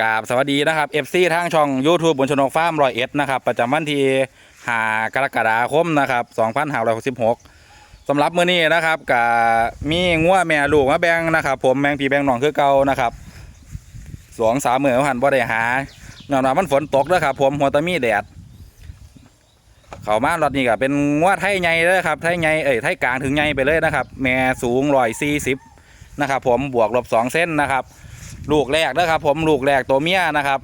กราบสวัสดีนะครับ FC ทางช่อง YouTube บนชนกฟาร์มรอยเอ็ดนะครับประจำวันที่5กรกฎาคมนะครับ2566สำหรับมื้อนี้นะครับกับมีงัวแม่ลูกมาแบ่งนะครับ ผมแมงพีแบ่งน้องคือเก่านะครับสองสามหมื้อหันบ่ได้หาเนื่องามันฝนตกด้อครับ ผมหัวตะมีแดดเขามารอดนี้ก็เป็นงวไทยใหญ่เลยครับไทยใหญ่เอ้ยไทยกลางถึงใหญ่ไปเลยนะครับ แม่สูงร้อยสี่สิบนะครับ ผมบวกลบสองเส้นนะครับ ลูกแรกนะครับ ผมลูกแรกตัวเมียนะครับ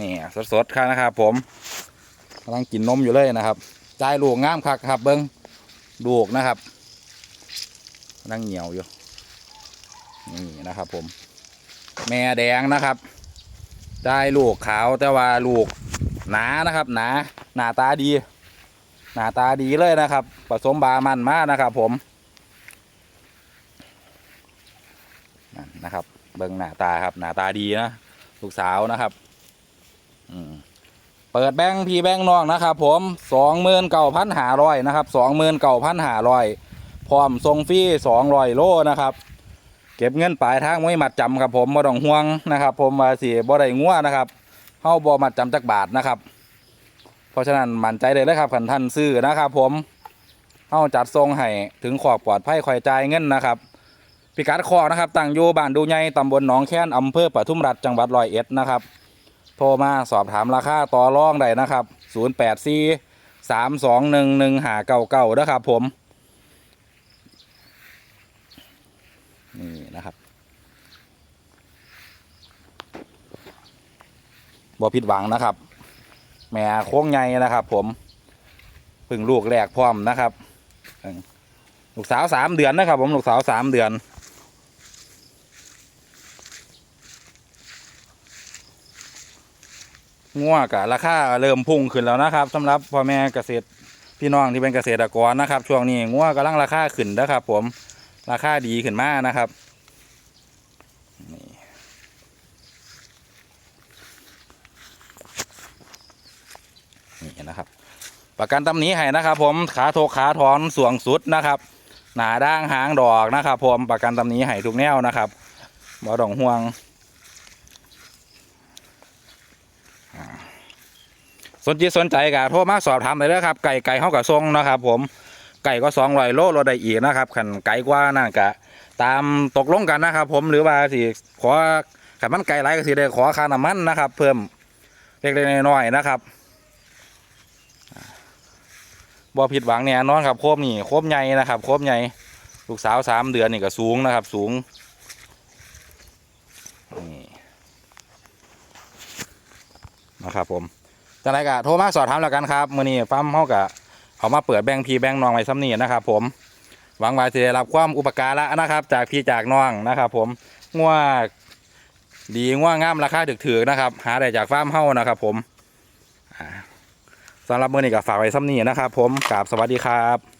นี่สดๆครับนะครับ ผมกำลังกินนมอยู่เลยนะครับใจายลูกงามคักครับ เบิ้งลูกนะครับกำลังเหนียวอยู่นี่นะครับ ผม แม่แดงนะครับได้ลูกขาวแต่ว่าลูกหนานะครับ หนาหน้าตาดี หน้าตาดีเลยนะครับ ผสมบามันมากนะครับ ผมนั่นนะครับ เบิ้งหน้าตาครับ หน้าตาดีนะลูกสาวนะครับ อืมเปิดแบงค์พีแบงค์น้องนะครับ ผมสองหมื่นเก้าพันหาร้อยนะครับสองหมื่นเก้าพันหาร้อยพร้อมส่งฟรีสองร้อยโลนะครับ เก็บเงินปลายทางไม่มัดจำครับ ผมบ่ต้องห่วงนะครับ ผมมาสีบ่ได้งัวนะครับเฮาบ่มัดจำจักบาทนะครับ เพราะฉะนั้นมั่นใจเลยนะครับขันท่านซื้อนะครับ ผมเฮาจัดทรงให้ถึงขอบปลอดภัยคอยจ่ายเงินนะครับ พิกัดคอกนะครับตั้งอยู่บ้านดูใหญ่ตำบลหนองแค้นอำเภอปทุมรัฐจังหวัดร้อยเอ็ดนะครับ โทรมาสอบถามราคาต่อรองได้นะครับ 084 321 1599นะครับผม นี่นะครับบ่ผิดหวังนะครับ แม่โค้งใหญ่นะครับ ผมพึ่งลูกแรกพร้อมนะครับ ลูกสาวสามเดือนนะครับ ผมลูกสาวสามเดือน ง่วกะราคาเริ่มพุ่งขึ้นแล้วนะครับสำหรับพ่อแม่เกษตรพี่น้องที่เป็นเกษตรกรนะครับ ช่วงนี้ง่วกำลังราคาขึ้นนะครับ ผมราคาดีขึ้นมากนะครับนี่นะครับ ประกันตำหนี้ให้นะครับ ผมขาโทขาถอนสวงสุดนะครับ หนาด่างหางดอกนะครับ ผมประกันตำหนี้ให้ทุกแนวนะครับบ่ต้องห่วงอ่า สนใจสนใจก็โทรมาสอบถามได้เลยครับ ไก่ไก่เข้ากับทรงนะครับ ผมไก่ก็สองร้อยโลรถได้อีกนะครับขันไก่กว่านั่นกะตามตกลงกันนะครับ ผมหรือว่าสิขอขันมันไก่ไรก็สิได้ขอค่าน้ำมันนะครับ เพิ่มเล็กๆน้อยๆนะครับบ่ผิดหวังเนี่ยนอนครับโคบนี่โคบใหญ่นะครับโคบใหญ่ลูกสาวสามเดือนนี่ก็สูงนะครับ สูงนี่นะครับผม จังไรกะโทรมาสอบถามแล้วกันครับมื้อนี้ฟาร์มเฮากะเอามาเปิดแบงค์พีแบงค์น้องไว้ซ้ำนี่นะครับ ผมหวังว่าจะได้รับความอุปการะนะครับ จากพี่จากน้องนะครับ ผมง่วดีง่วงามราคาถึกๆนะครับ หาได้จากฟาร์มเฮานะครับ ผมสำหรับมื้อนี้ก็ฝากไว้ซ้ำนี่นะครับ ผมกราบสวัสดีครับ